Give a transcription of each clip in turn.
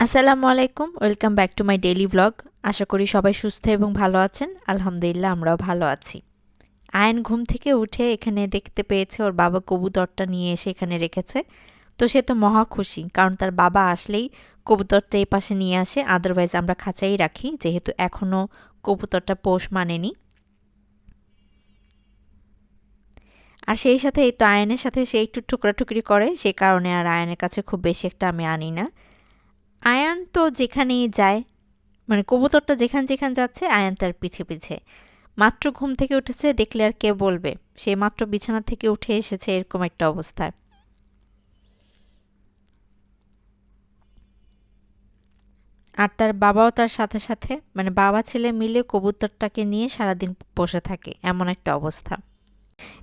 আসসালামু আলাইকুম, welcome back to my daily blog. আশা করি সবাই সুস্থ এবং ভালো আছেন। আলহামদুলিল্লাহ, আমরাও ভালো আছি। আয়ন ঘুম থেকে উঠে এখানে দেখতে পেয়েছে, ওর বাবা কবুতরটা নিয়ে এসে এখানে রেখেছে। তো সে তো মহা খুশি, কারণ তার বাবা আসলেই কবুতরটা এই পাশে নিয়ে আসে। আদারওয়াইজ আমরা খাঁচাই রাখি, যেহেতু এখনও কবুতরটা পোষ মানেনি। আর সেই সাথে এই তো আয়নের সাথে সে একটু টুকরা-টুকরি করে, সে কারণে আর আয়নের কাছে খুব বেশি একটা আমি আনি না। আয়ান তো যেখানেই যায় মানে কবুতরটা যেখান যেখান যাচ্ছে, আয়ান তার পিছে পিছে। মাত্র ঘুম থেকে উঠেছে, দেখলে আর কে বলবে? সে মাত্র বিছানা থেকে উঠে এসেছে, এরকম একটা অবস্থায় আর তার বাবাও তার সাথে সাথে মানে বাবা ছেলে মিলে কবুতরটাকে নিয়ে সারাদিন বসে থাকে, এমন একটা অবস্থা।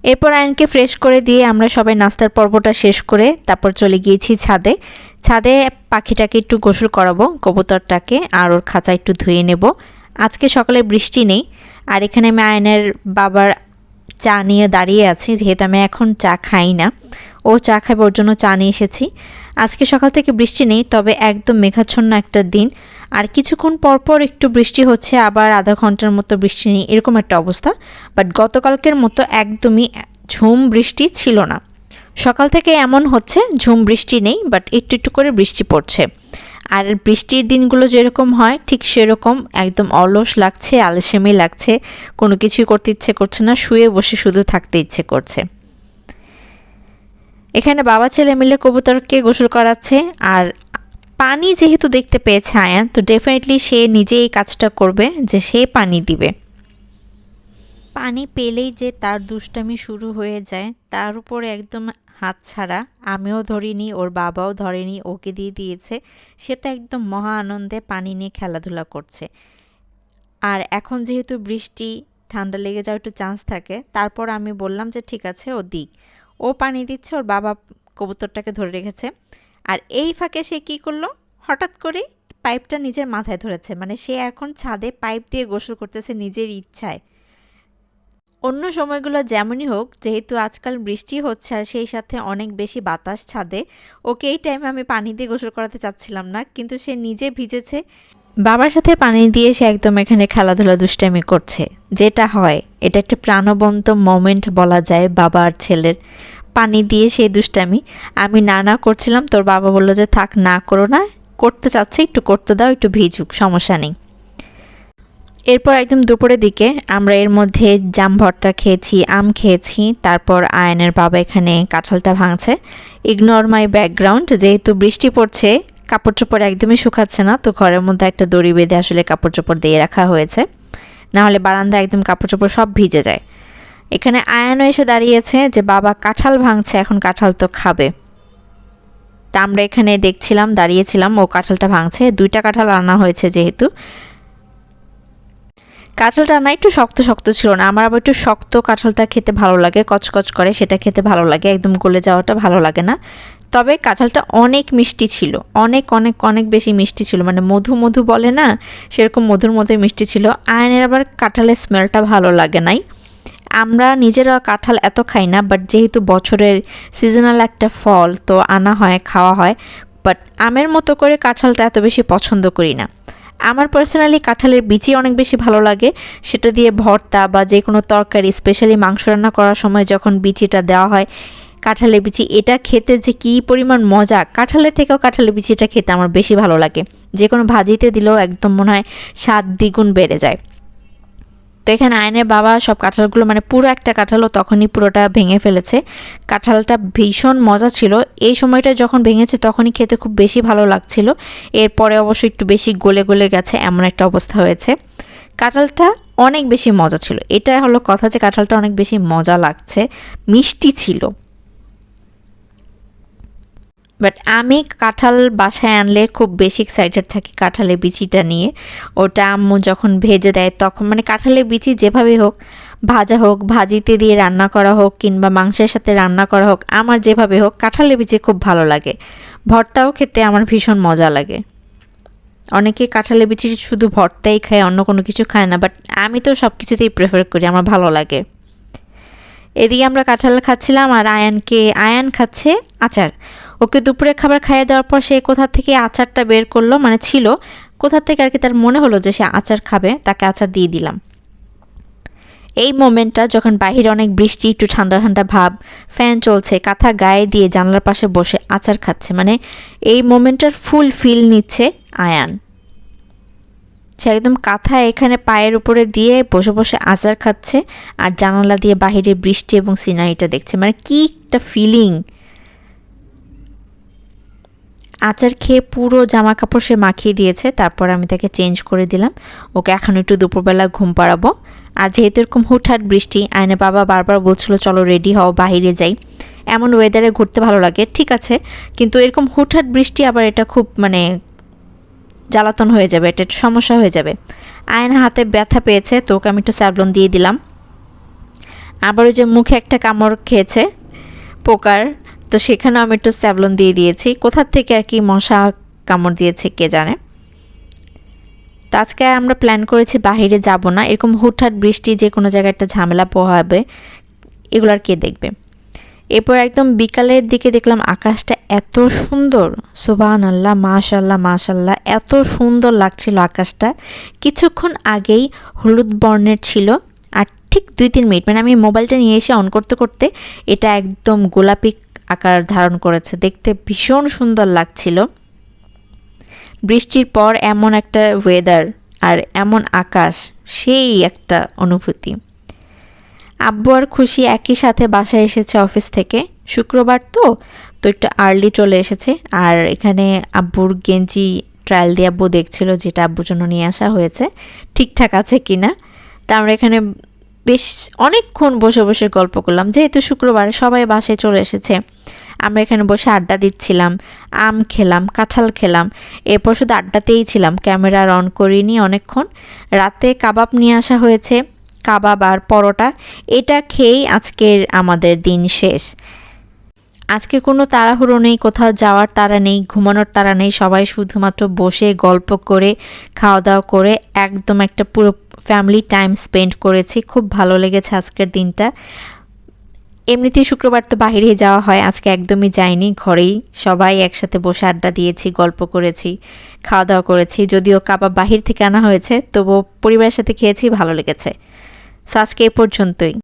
এরপর আয়নকে ফ্রেশ করে দিয়ে আমরা সবাই নাস্তার পর্বটা শেষ করে তারপর চলে গিয়েছি ছাদে। ছাদে পাখিটাকে একটু গোসল করাবো, কবুতরটাকে আর ওর খাঁচা একটু ধুয়ে নেব। আজকে সকালে বৃষ্টি নেই, আর এখানে আমি আয়নের বাবার চা নিয়ে দাঁড়িয়ে আছি, যেহেতু আমি এখন চা খাই না। ও চা খাবে, ওর জন্য চা নিয়ে এসেছি। আজকে সকাল থেকে বৃষ্টি নেই, তবে একদম মেঘাচ্ছন্ন একটা দিন। আর কিছুক্ষণ পরপর একটু বৃষ্টি হচ্ছে, আবার আধা ঘণ্টার মতো বৃষ্টি নেই, এরকম একটা অবস্থা। বাট গতকালকের মতো একদমই ঝুম বৃষ্টি ছিল না। সকাল থেকে এমন হচ্ছে, ঝুম বৃষ্টি নেই বাট একটু একটু করে বৃষ্টি পড়ছে। আর বৃষ্টির দিনগুলো যেরকম হয়, ঠিক সেরকম একদম অলস লাগছে, আলসেমি লাগছে, কোনো কিছুই করতে ইচ্ছে করছে না, শুয়ে বসে শুধু থাকতে ইচ্ছে করছে। এখানে বাবা ছেলে মিলে কবুতরকে গোসল করাচ্ছে, আর পানি যেহেতু দেখতে পেয়েছে আয়ান, তো ডেফিনেটলি সে নিজে এই কাজটা করবে, যে সে পানি দিবে। পানি পেলেই যে তার দুষ্টামি শুরু হয়ে যায়, তার উপরে একদম হাত ছাড়া। আমিও ধরিনি, ওর বাবাও ধরেনি, ওকে দিয়ে দিয়েছে। সে তো একদম মহা আনন্দে পানি নিয়ে খেলাধুলা করছে। আর এখন যেহেতু বৃষ্টি, ঠান্ডা লেগে যাওয়ার একটু চান্স থাকে, তারপর আমি বললাম যে, ঠিক আছে, ও দিক। ও পানি দিচ্ছে, ওর বাবা কবুতরটাকে ধরে রেখেছে। আর এই ফাঁকে সে কি করল? হঠাৎ করে পাইপটা নিজের মাথায় ধরেছে। মানে সে এখন ছাদে পাইপ দিয়ে গোসল করতেছে নিজের ইচ্ছায়। অন্য সময়গুলো যেমনই হোক, যেহেতু আজকাল বৃষ্টি হচ্ছে আর সেই সাথে অনেক বেশি বাতাস ছাদে, ওকে এই টাইমে আমি পানি দিয়ে গোসল করাতে চাচ্ছিলাম না। কিন্তু সে নিজে ভিজেছে। বাবার সাথে পানি দিয়ে সে একদম এখানে খেলাধুলা দুষ্টামি করছে। যেটা হয়, এটা একটা প্রাণবন্ত মোমেন্ট বলা যায় বাবা আর ছেলের। পানি দিয়ে সেই দুষ্টামি। আমি না না করছিলাম। তোর বাবা বলল যে, থাক, না করো না। করতে চাচ্ছে, একটু করতে দাও, একটু ভিজুক, সমস্যা নেই। এরপর একদম দুপুরের দিকে আমরা এর মধ্যে জাম ভর্তা খেয়েছি, আম খেয়েছি, তারপর আয়নের বাবা এখানে কাঁঠালটা ভাঙছে। ইগনোর মাই ব্যাকগ্রাউন্ড যেহেতু বৃষ্টি পড়ছে, কাপড় চোপড় একদমই শুকাচ্ছে না, তো ঘরের মধ্যে একটা দড়ি বেঁধে আসলে কাপড় চোপড় দিয়ে রাখা হয়েছে। নাহলে বারান্দা একদম কাপড় চোপড় সব ভিজে যায়। এখানে আয়ানও এসে দাঁড়িয়েছে যে, বাবা, কাঁঠাল ভাঙছে, এখন কাঁঠাল তো খাবে। তা আমরা এখানে দেখছিলাম, দাঁড়িয়েছিলাম, ও কাঁঠালটা ভাঙছে। দুইটা কাঁঠাল আনা হয়েছে যেহেতু। কাঁঠালটা না একটু শক্ত শক্ত ছিল না, আমার আবার একটু শক্ত কাঁঠালটা খেতে ভালো লাগে, কচকচ করে সেটা খেতে ভালো লাগে, একদম গলে যাওয়াটা ভালো লাগে না। তবে কাঁঠালটা অনেক মিষ্টি ছিল, অনেক অনেক অনেক বেশি মিষ্টি ছিল মানে মধু মধু বলে না, সেরকম মধুর মতোই মিষ্টি ছিল, আয়নের আবার কাঁঠালের স্মেলটা ভালো লাগে নাই। আমরা নিজেরা কাঁঠাল এত খাই না বাট যেহেতু বছরের সিজনাল একটা ফল, তো আনা হয়, খাওয়া হয় বাট আমের মতো করে কাঁঠালটা এত বেশি পছন্দ করি না। আমার পার্সোনালি কাঁঠালের বিচি অনেক বেশি ভালো লাগে। সেটা দিয়ে ভর্তা বা যে কোনো তরকারি স্পেশালি মাংস রান্না করার সময় যখন বিচিটা দেওয়া হয়, কাঁঠালের বিচি, এটা খেতে যে কী পরিমাণ মজা, কাঁঠালের থেকেও কাঁঠালের বিচিটা খেতে আমার বেশি ভালো লাগে। যে কোনো ভাজিতে দিলেও একদম মনে হয় স্বাদ দ্বিগুণ বেড়ে যায়। তো এখানে আয়নের বাবা সব কাঁঠালগুলো মানে পুরো একটা কাঁঠালও তখনই পুরোটা ভেঙে ফেলেছে। কাঁঠালটা ভীষণ মজা ছিল। এই সময়টা যখন ভেঙেছে তখনই খেতে খুব বেশি ভালো লাগছিল। এরপরে অবশ্যই একটু বেশি গলে গলে গেছে এমন একটা অবস্থা হয়েছে। কাঁঠালটা অনেক বেশি মজা ছিল। এটা হলো কথা যে কাঁঠালটা অনেক বেশি মজা লাগছে। মিষ্টি ছিল। বাট আমি কাঁঠাল বাসায় আনলে খুব বেশি এক্সাইটেড থাকি কাঁঠালের বিচিটা নিয়ে। ওটা আম্মু যখন ভেজে দেয় তখন মানে কাঁঠালের বিচি যেভাবে হোক, ভাজা হোক, ভাজিতে দিয়ে রান্না করা হোক কিংবা মাংসের সাথে রান্না করা হোক, আমার যেভাবে হোক কাঁঠালের বিচি খুব ভালো লাগে। ভর্তাও খেতে আমার ভীষণ মজা লাগে। অনেকে কাঁঠালের বিচি শুধু ভর্তাই খায়, অন্য কোনো কিছু খায় না বাট আমি তো সব কিছুতেই প্রেফার করি, আমার ভালো লাগে। এদিকে আমরা কাঁঠাল খাচ্ছিলাম আর আয়ানকে, আয়ান খাচ্ছে আচার। ওকে দুপুরে খাবার খাইয়ে দেওয়ার পর সে কোথা থেকে আচারটা বের করল মানে ছিল, কোথা থেকে আর কি তার মনে হলো যে সে আচার খাবে, তাকে আচার দিয়ে দিলাম। এই মোমেন্টটা যখন বাহিরে অনেক বৃষ্টি, একটু ঠান্ডা ঠান্ডা ভাব, ফ্যান চলছে, কাঁথা গায়ে দিয়ে জানলার পাশে বসে আচার খাচ্ছে মানে এই মোমেন্টটার ফুল ফিল নিচ্ছে আয়ান। সে একদম কাঁথা এখানে পায়ের উপরে দিয়ে বসে বসে আচার খাচ্ছে আর জানালা দিয়ে বাহিরে বৃষ্টি এবং সিনারিটা দেখছে মানে কি একটা ফিলিং আচার খেয়ে পুরো জামা কাপড় সে মাখিয়ে দিয়েছে, তারপর আমি তাকে চেঞ্জ করে দিলাম। ওকে এখন একটু দুপুরবেলা ঘুম পাড়াবো। আর যেহেতু এরকম হুটহাট বৃষ্টি, আয়নে বাবা বারবার বলছিল, চলো রেডি হও বাহিরে যাই। এমন ওয়েদারে ঘুরতে ভালো লাগে, ঠিক আছে। কিন্তু এরকম হুটহাট বৃষ্টি আবার এটা খুব মানে জ্বালাতন হয়ে যাবে, এটা সমস্যা হয়ে যাবে। আয়না হাতে ব্যথা পেয়েছে, তো ওকে আমি একটু স্যাভলন দিয়ে দিলাম। আবার ওই যে মুখে একটা কামড় খেয়েছে, পোকার তো সেখানেও আমি একটু স্যাভলন দিয়ে দিয়েছি। কোথার থেকে আর কি মশা কামড় দিয়েছে কে জানে? তো আজকে আমরা প্ল্যান করেছি বাহিরে যাব না। এরকম হুটহাট বৃষ্টি, যে কোনো জায়গায় একটা ঝামেলা পোহাবে, এগুলো আর কে দেখবে? এরপর একদম বিকালের দিকে দেখলাম আকাশটা এত সুন্দর। সুবাহান আল্লাহ মাশাল্লাহ মাশাল্লাহ এত সুন্দর লাগছিল আকাশটা। কিছুক্ষণ আগেই হলুদ বর্ণের ছিল, আর ঠিক দুই তিন মিনিট মানে আমি মোবাইলটা নিয়ে এসে অন করতে করতে এটা একদম গোলাপি আকার ধারণ করেছে। দেখতে ভীষণ সুন্দর লাগছিল। বৃষ্টির পর এমন একটা ওয়েদার আর এমন আকাশ, সেই একটা অনুভূতি। আব্বু আর খুশি একই সাথে বাসায় এসেছে অফিস থেকে। শুক্রবার তো তো একটু আর্লি চলে এসেছে। আর এখানে আব্বুর গেঞ্জি ট্রায়াল দিয়ে আব্বু দেখছিল যেটা আব্বুর জন্য নিয়ে আসা হয়েছে। ঠিকঠাক আছে কি না তা আমরা এখানে বেশ অনেকক্ষণ বসে বসে গল্প করলাম। যেহেতু শুক্রবার সবাই বাসে চলে এসেছে, আমরা এখানে বসে আড্ডা দিচ্ছিলাম, আম খেলাম, কাঁঠাল খেলাম, এরপর শুধু আড্ডাতেই ছিলাম, ক্যামেরা অন করিনি অনেকক্ষণ। রাতে কাবাব নিয়ে আসা হয়েছে, কাবাব আর পরোটা, এটা খেয়েই আজকের আমাদের দিন শেষ। আজকে কোনো তাড়াহুড়ো নেই, কোথাও যাওয়ার তাড়া নেই, ঘুমানোর তাড়া নেই, সবাই শুধুমাত্র বসে গল্প করে খাওয়া দাওয়া করে একদম একটা পুরো ফ্যামিলি টাইম স্পেন্ড করেছি। খুব ভালো লেগেছে আজকের দিনটা। এমনিতেই শুক্রবার তো বাহিরে যাওয়া হয়, আজকে একদমই যাইনি, ঘরেই সবাই একসাথে বসে আড্ডা দিয়েছি, গল্প করেছি খাওয়া দাওয়া করেছি। যদিও কাবাব বাহির থেকে আনা হয়েছে, তবুও পরিবারের সাথে খেয়েছি, ভালো লেগেছে। সো আজকে এ পর্যন্তই।